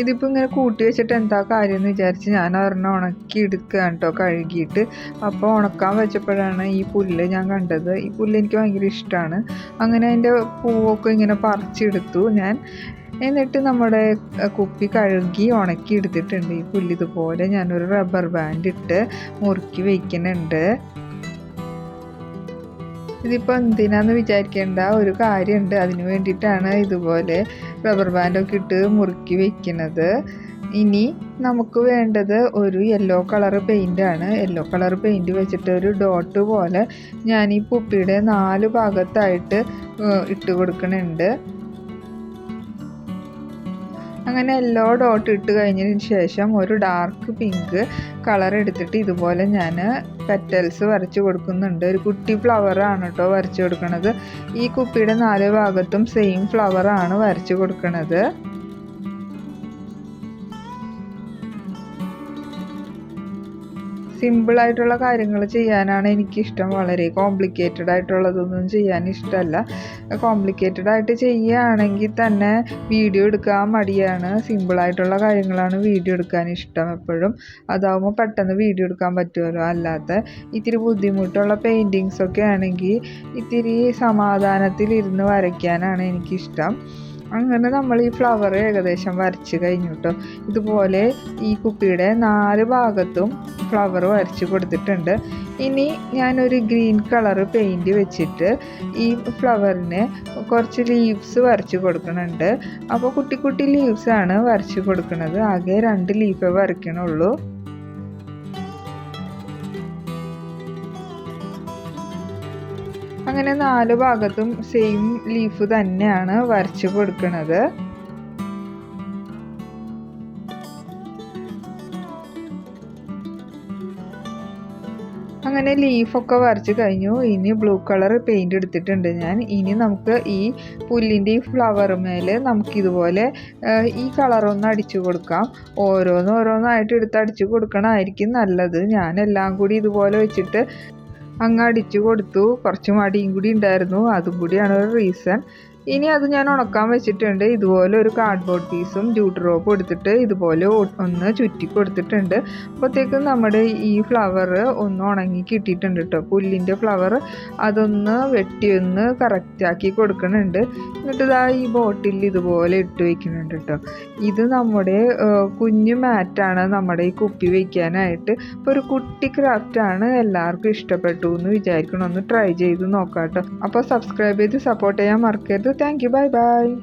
ഇതിപ്പോൾ ഇങ്ങനെ കൂട്ടി വെച്ചിട്ട് എന്താ കാര്യം എന്ന് വിചാരിച്ച് ഞാൻ ഒരെണ്ണം ഉണക്കി എടുക്കുകയാണ് കേട്ടോ കഴുകിയിട്ട്. അപ്പോൾ ഉണക്കാൻ വെച്ചപ്പോഴാണ് ഈ പുല്ല് ഞാൻ കണ്ടത്. ഈ പുല്ല് എനിക്ക് ഭയങ്കര ഇഷ്ടമാണ് അങ്ങനെ അതിന്റെ പൂവൊക്കെ ഇങ്ങനെ പറിച്ചെടുത്തു ഞാൻ. എന്നിട്ട് നമ്മുടെ കുപ്പി കഴുകി ഉണക്കി എടുത്തിട്ടുണ്ട് ഈ പുല്ല് ഇതുപോലെ. ഞാനൊരു റബ്ബർ ബാൻഡ് ഇട്ട് മുറുക്കി വയ്ക്കുന്നുണ്ട് ഇതിപ്പോൾ എന്തിനാന്ന് വിചാരിക്കേണ്ട ഒരു കാര്യമുണ്ട് അതിന് വേണ്ടിയിട്ടാണ് ഇതുപോലെ റബ്ബർ ബാൻഡൊക്കെ ഇട്ട് മുറുക്കി വെക്കുന്നത് ഇനി നമുക്ക് വേണ്ടത് ഒരു യെല്ലോ കളർ പെയിന്റ് ആണ്. യെല്ലോ കളർ പെയിന്റ് വെച്ചിട്ട് ഒരു ഡോട്ട് പോലെ ഞാൻ ഈ പുപ്പിയുടെ നാല് ഭാഗത്തായിട്ട് ഇട്ട് കൊടുക്കുന്നുണ്ട് അങ്ങനെ എല്ലാ ഡോട്ട് ഇട്ട് കഴിഞ്ഞതിന് ശേഷം ഒരു ഡാർക്ക് പിങ്ക് കളർ എടുത്തിട്ട് ഇതുപോലെ ഞാൻ പെറ്റൽസ് വരച്ച് കൊടുക്കുന്നുണ്ട്. ഒരു കുട്ടി ഫ്ലവറാണ് കേട്ടോ വരച്ച് കൊടുക്കുന്നത് ഈ കുപ്പിയുടെ നാല് ഭാഗത്തും സെയിം ഫ്ലവറാണ് വരച്ച് കൊടുക്കുന്നത് സിമ്പിൾ ആയിട്ടുള്ള കാര്യങ്ങൾ ചെയ്യാനാണ് എനിക്കിഷ്ടം. വളരെ കോംപ്ലിക്കേറ്റഡ് ആയിട്ടുള്ളതൊന്നും ചെയ്യാൻ ഇഷ്ടമല്ല കോംപ്ലിക്കേറ്റഡ് ആയിട്ട് ചെയ്യുകയാണെങ്കിൽ തന്നെ വീഡിയോ എടുക്കാൻ മടിയാണ്. സിമ്പിൾ ആയിട്ടുള്ള കാര്യങ്ങളാണ് വീഡിയോ എടുക്കാൻ ഇഷ്ടം എപ്പോഴും. അതാവുമ്പോൾ പെട്ടെന്ന് വീഡിയോ എടുക്കാൻ പറ്റുമല്ലോ. അല്ലാത്ത ഇത്തിരി ബുദ്ധിമുട്ടുള്ള പെയിന്റിങ്സൊക്കെ ആണെങ്കിൽ ഇത്തിരി സമാധാനത്തിൽ ഇരുന്ന് വരയ്ക്കാനാണ് എനിക്കിഷ്ടം. അങ്ങനെ നമ്മൾ ഈ ഫ്ലവർ ഏകദേശം വരച്ച് കഴിഞ്ഞു കേട്ടോ ഇതുപോലെ ഈ കുപ്പിയുടെ നാല് ഭാഗത്തും ഫ്ലവർ വരച്ച് കൊടുത്തിട്ടുണ്ട്. ഇനി ഞാനൊരു ഗ്രീൻ കളർ പെയിന്റ് വെച്ചിട്ട് ഈ ഫ്ലവറിന് കുറച്ച് ലീവ്സ് വരച്ച് കൊടുക്കുന്നുണ്ട്. അപ്പോൾ കുട്ടി കുട്ടി ലീവ്സ് ആണ് വരച്ച് കൊടുക്കുന്നത്. ആകെ രണ്ട് ലീഫേ വരയ്ക്കണുള്ളൂ. അങ്ങനെ നാല് ഭാഗത്തും സെയിം ലീഫ് തന്നെയാണ് വരച്ച് കൊടുക്കുന്നത് അങ്ങനെ ലീഫൊക്കെ വരച്ച് കഴിഞ്ഞു. ഇനി ബ്ലൂ കളർ പെയിന്റ് എടുത്തിട്ടുണ്ട് ഞാൻ. ഇനി നമുക്ക് ഈ പുല്ലിന്റെ ഈ ഫ്ലവർ മേലെ നമുക്കിതുപോലെ ഈ കളറൊന്ന് അടിച്ചു കൊടുക്കാം. ഓരോന്നോരോന്നായിട്ട് എടുത്ത് അടിച്ചു കൊടുക്കണമായിരിക്കും നല്ലത്. ഞാൻ എല്ലാം കൂടി ഇതുപോലെ വെച്ചിട്ട് അങ്ങ് അടിച്ചു കൊടുത്തു. കുറച്ച് മടിയും കൂടി ഉണ്ടായിരുന്നു. അതും കൂടിയാണ് ഒരു റീസൺ ഇനി അത് ഞാൻ ഉണക്കാൻ വെച്ചിട്ടുണ്ട്. ഇതുപോലെ ഒരു കാർഡ്ബോർഡ് പീസും ജൂട്ട് റോപ്പ് എടുത്തിട്ട് ഇതുപോലെ ഒന്ന് ചുറ്റി കൊടുത്തിട്ടുണ്ട്. അപ്പോഴത്തേക്കും നമ്മുടെ ഈ ഫ്ലവർ ഒന്ന് ഉണങ്ങി കിട്ടിയിട്ടുണ്ട് കേട്ടോ പുല്ലിന്റെ ഫ്ലവർ അതൊന്ന് വെട്ടി ഒന്ന് കറക്റ്റാക്കി കൊടുക്കുന്നുണ്ട് എന്നിട്ട് ഇതാ ഈ ബോട്ടിൽ ഇതുപോലെ ഇട്ട് വെക്കുന്നുണ്ട് കേട്ടോ ഇത് നമ്മുടെ കുഞ്ഞു മാറ്റാണ് നമ്മുടെ ഈ കുപ്പി വയ്ക്കാനായിട്ട് അപ്പോൾ ഒരു കുട്ടി ക്രാഫ്റ്റാണ് എല്ലാവർക്കും ഇഷ്ടപ്പെട്ടു എന്ന് വിചാരിക്കണം. ഒന്ന് ട്രൈ ചെയ്ത് നോക്കാം കേട്ടോ അപ്പോൾ സബ്സ്ക്രൈബ് ചെയ്ത് സപ്പോർട്ട് ചെയ്യാൻ മറക്കരുത്. thank you. Bye bye